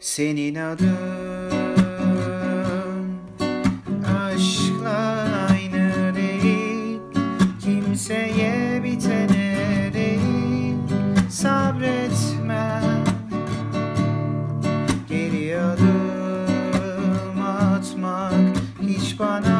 senin adın. Aşkla aynı değil. Kimseye bitene değil. Sabretmem Geri adım atmak Hiç bana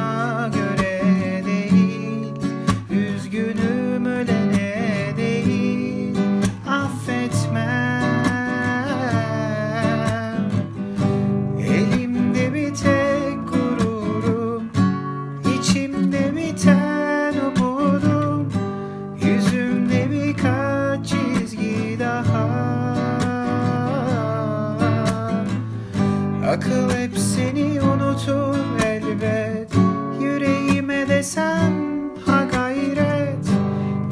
Akıl hep seni unutur elbet. Yüreğime desem ha gayret.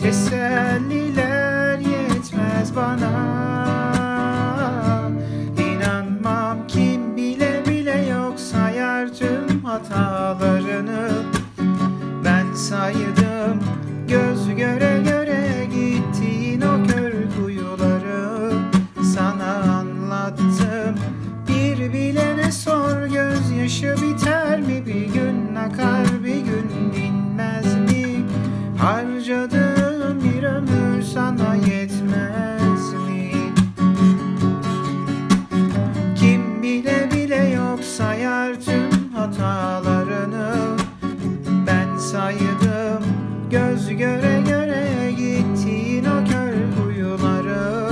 Teselliler yetmez bana. İnanmam kim bile bile yok sayar tüm hatalarını. Ben saydım göz göre göre gittiğin o kör kuyuları. Sana anlattım bir bilene sor gözyaşı biter mi? Bir gün akar bir gün dinmez mi? Harcadığım bir ömür sana yetmez mi? Kim bile bile yok sayar tüm hatalarını. Ben saydım göz göre göre gittiğin o kör kuyuları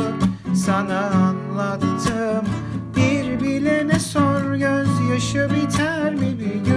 Sana anlattım bir bilene sor gözyaşı biter mi bir gün